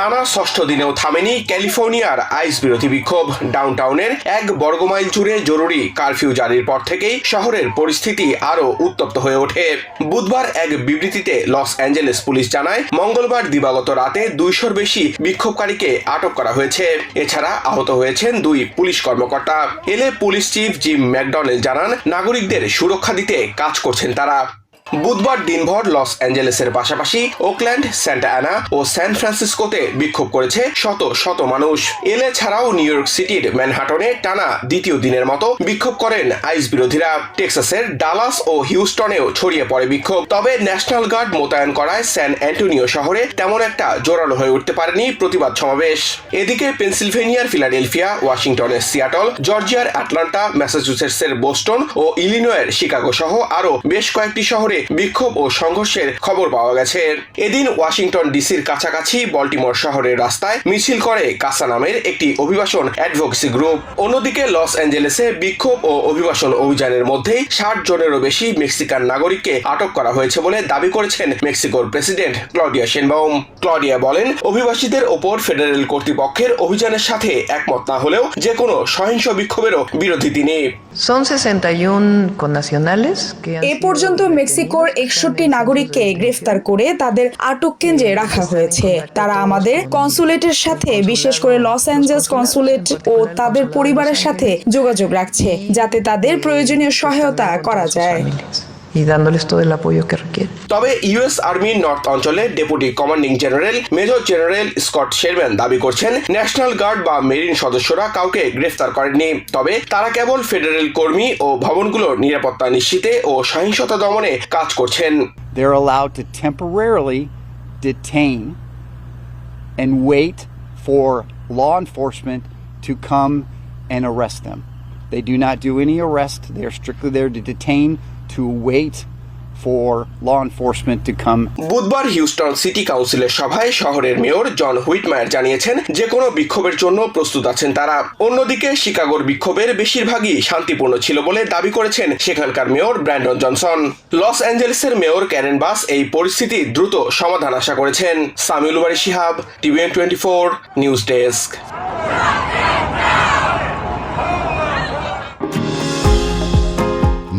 টানা ষষ্ঠ দিনেও থামেনি ক্যালিফোর্নিয়ার আইস বিরোধী বিক্ষোভ। ডাউনটাউনের এক বর্গমাইল জুড়ে জরুরি কারফিউ জারির পর থেকেই শহরের পরিস্থিতি আরও উত্তপ্ত হয়ে ওঠে। বুধবার এক বিবৃতিতে লস অ্যাঞ্জেলেস পুলিশ জানায়, মঙ্গলবার দিবাগত রাতে দুইশোর বেশি বিক্ষোভকারীকে আটক করা হয়েছে। এছাড়া আহত হয়েছেন দুই পুলিশ কর্মকর্তা। এলে পুলিশ চিফ জিম ম্যাকডনেল জানান, নাগরিকদের সুরক্ষা দিতে কাজ করছেন তারা। বুধবার দিনভর লস অ্যাঞ্জেলেসের পাশাপাশি ওকল্যান্ড, স্যান্টা অ্যানা ও স্যান ফ্রান্সিসকোতে বিক্ষোভ করেছে শত শত মানুষ। এলে ছাড়াও নিউ ইয়র্ক সিটির ম্যানহাটনে টানা দ্বিতীয় দিনের মতো বিক্ষোভ করেন আইস বিরোধীরা। টেক্সাসের ডালাস ও হিউস্টনেও ছড়িয়ে পড়ে বিক্ষোভ। তবে ন্যাশনাল গার্ড মোতায়েন করায় স্যান অ্যান্টোনিও শহরে তেমন একটা জোরালো হয়ে উঠতে পারেনি প্রতিবাদ সমাবেশ। এদিকে পেনসিলভেনিয়ার ফিলাডেলফিয়া ওয়াশিংটনের সিয়াটল, জর্জিয়ার অ্যাটলান্টা, ম্যাসাচুসেটসের বোস্টন ও ইলিনয়ের শিকাগো সহ আরও বেশ কয়েকটি শহরে বিক্ষোভ ও সংঘর্ষের খবর পাওয়া গেছে। এদিন ওয়াশিংটন ডিসির কাছাকাছি বল্টিমোর শহরের রাস্তায় মিছিল করে কাসা নামের একটি অভিবাসন অ্যাডভোকেসি গ্রুপ। অন্যদিকে লস অ্যাঞ্জেলেসে বিক্ষোভ ও অভিবাসন অভিযানের মধ্যেই ষাট জনেরও বেশি মেক্সিকান নাগরিককে আটক করা হয়েছে বলে দাবি করেছেন মেক্সিকোর প্রেসিডেন্ট ক্লডিয়া শেনবাউম। ক্লডিয়া বলেন অভিবাসীদের ওপর ফেডারেল কর্তৃপক্ষের অভিযানের সাথে একমত না হলেও যে কোনো সহিংস বিক্ষোভেরও বিরোধী তিনি। Son 61 connacionales que han এ পর্যন্ত মেক্সিকোর একষট্টি নাগরিককে গ্রেফতার করে তাদের আটক কেন্দ্রে রাখা হয়েছে। তারা আমাদের কনসুলেটের সাথে, বিশেষ করে লস অ্যাঞ্জেলস কনসুলেট ও তাদের পরিবারের সাথে যোগাযোগ রাখছে, যাতে তাদের প্রয়োজনীয় সহায়তা করা যায়। Y dándoles todo el apoyo que requieren. তবে ইউএস আর্মির নর্থ অঞ্চলে deputy commanding general major general Scott Sherman দাবি করছেন ন্যাশনাল গার্ড বা মেরিন সদস্যরা কাউকে গ্রেফতার করেননি তবে তারা কেবল ফেডারেল কর্মী ও ভবনগুলোর নিরাপত্তা নিশ্চিতে ও সহিংসতা দমনে কাজ করছেন they're allowed to temporarily detain and wait for law enforcement to come and arrest them. They do not do any arrest, they are strictly there to detain, to wait for law enforcement to come. বুধবার Houston city কাউন্সিলের সভায় শহরের mayor John হুইটমায়ার জানিয়েছেন, যে কোনো বিক্ষোভের জন্য প্রস্তুত আছেন তারা। অন্যদিকে শিকাগোর বিক্ষোভের বেশিরভাগই শান্তিপূর্ণ ছিল বলে দাবি করেছেন সেখানকার মেয়র ব্র্যান্ডন জনসন। লস অ্যাঞ্জেলেসের মেয়র ক্যারেন বাস এই পরিস্থিতি দ্রুত সমাধান আশা করেছেন। Samiul Bari Shihab, TVN twenty four news desk.